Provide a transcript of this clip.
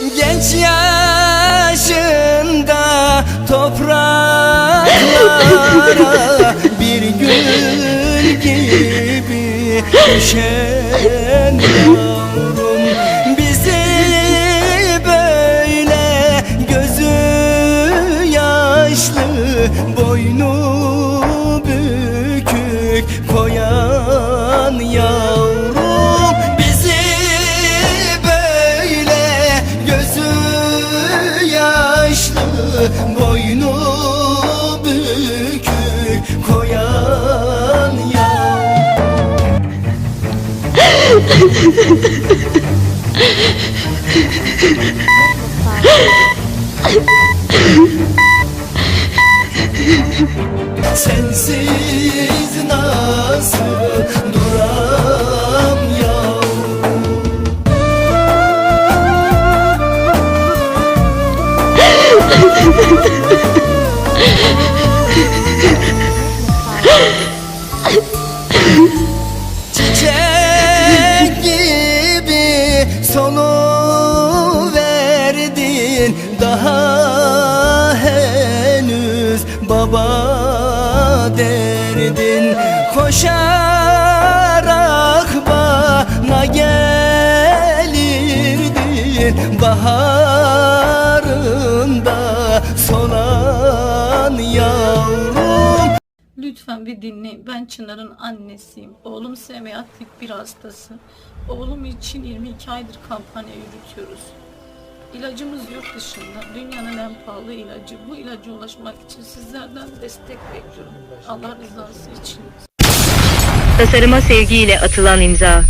Genç yaşında topraklara bir gül gibi düşen yavrum Bizi böyle gözü yaşlı boynu bükük koyan boynu bükük koyan yavrum Sensiz nasıl Çiçek gibi sonu verdin. Daha henüz baba derdin. Koşarak bana gelirdin yavrum Lütfen bir dinleyin. Ben Çınar'ın annesiyim. Oğlum tip 1 hastası. Oğlum için 22 aydır kampanya yürütüyoruz. İlacımız yurt dışında. Dünyanın en pahalı ilacı. Bu ilaca ulaşmak için sizlerden destek bekliyorum. Allah rızası için. Tasarıma sevgiyle atılan imza.